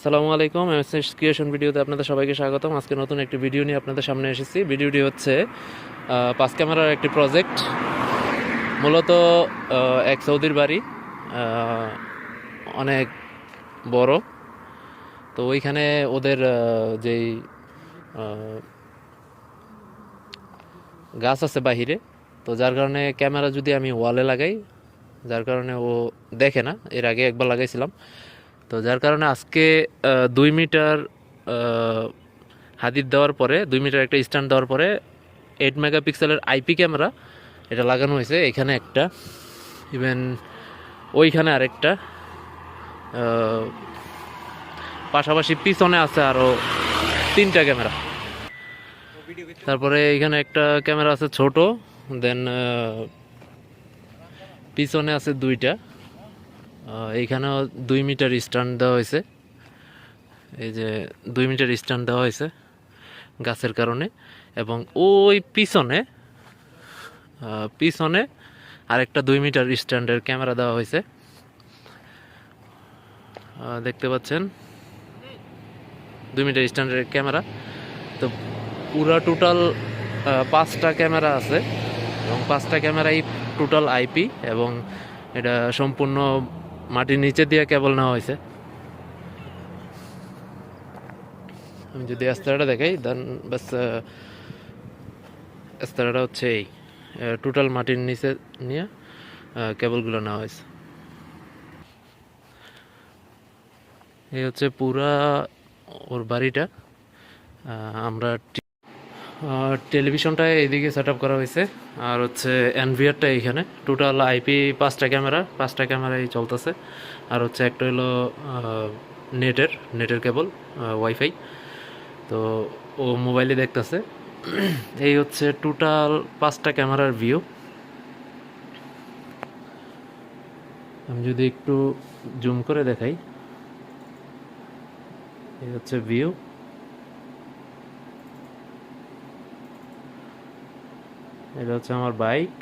আসসালামু আলাইকুম MSS creation ভিডিওতে আপনাদের সবাইকে স্বাগতম। আজকে নতুন একটি ভিডিও নিয়ে আপনাদের সামনে এসেছি। ভিডিওটি হচ্ছে পাঁচ ক্যামেরার একটি প্রজেক্ট মূলত এক সৌদির বাড়ি অনেক বড়। তো ওইখানে ওদের যেই গাছ আছে বাহিরে, তো যার কারণে ক্যামেরা যদি আমি ওয়ালে লাগাই, যার কারণে ও দেখে না, এর আগে একবার লাগাইছিলাম। তো যার কারণে আজকে দুই মিটার হাদিদ দেওয়ার পরে, দুই মিটার একটা স্ট্যান্ড দেওয়ার পরে এইট মেগাপিক্সেলের আইপি ক্যামেরা এটা লাগানো হয়েছে। এখানে একটা ইভেন ওইখানে আরেকটা পাশাপাশি পিছনে আছে আরও তিনটা ক্যামেরা তারপরে এখানে একটা ক্যামেরা আছে ছোট দেন পিছনে আছে দুইটা। এইখানেও দুই মিটার স্ট্যান্ড দেওয়া হয়েছে। এই যে দুই মিটার স্ট্যান্ড দেওয়া হয়েছে গাছের কারণে। এবং ওই পিছনে পিছনে আরেকটা দুই মিটার স্ট্যান্ডের ক্যামেরা দেওয়া হয়েছে। দেখতে পাচ্ছেন? দুই মিটার স্ট্যান্ডের ক্যামেরা। তো পুরা টোটাল পাঁচটা ক্যামেরা আছে। এবং পাঁচটা ক্যামেরাই টোটাল আইপি এবং এটা সম্পূর্ণ মাটির নিচে দিয়ে কেবল নেওয়া হয়েছে। আমি যদি আস্তারাটা দেখাই দেন বাস আস্তারাটা হচ্ছে এই টোটাল মাটির নিচে নিয়ে কেবলগুলো নেওয়া হয়েছে। এই হচ্ছে পুরা ওর বাড়িটা। আমরা টেলিভিশনটা এইদিকে সেট করা হয়েছে। আর হচ্ছে এনভিআরটা এইখানে। টোটাল আইপি পাঁচটা ক্যামেরা, পাঁচটা ক্যামেরাই চলতেছে। আর হচ্ছে একটা হলো নেটের নেটের কেবল ওয়াইফাই তো ও মোবাইলে দেখতেছে। এই হচ্ছে টোটাল পাঁচটা ক্যামেরার ভিউ আমি যদি একটু জুম করে দেখাই। এই হচ্ছে ভিউ এটা হচ্ছে আমার বাইক।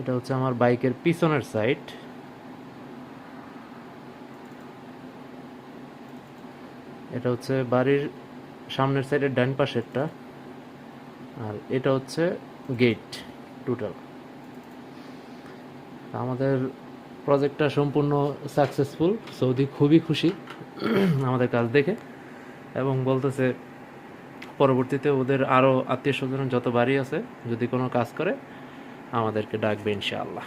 এটা হচ্ছে আমার বাইকের পিছনের সাইড এটা হচ্ছে বাড়ির সামনের সাইডের ডান পাশেরটা। আর এটা হচ্ছে গেট টোটাল আমাদের প্রজেক্টটা সম্পূর্ণ সাকসেসফুল সৌদি খুবই খুশি আমাদের কাজ দেখে। এবং বলতেছে, পরবর্তীতে ওদের আরও আত্মীয় স্বজন যত বাড়ি আছে, যদি কোনো কাজ করে, আমাদেরকে ডাকবে ইনশাআল্লাহ।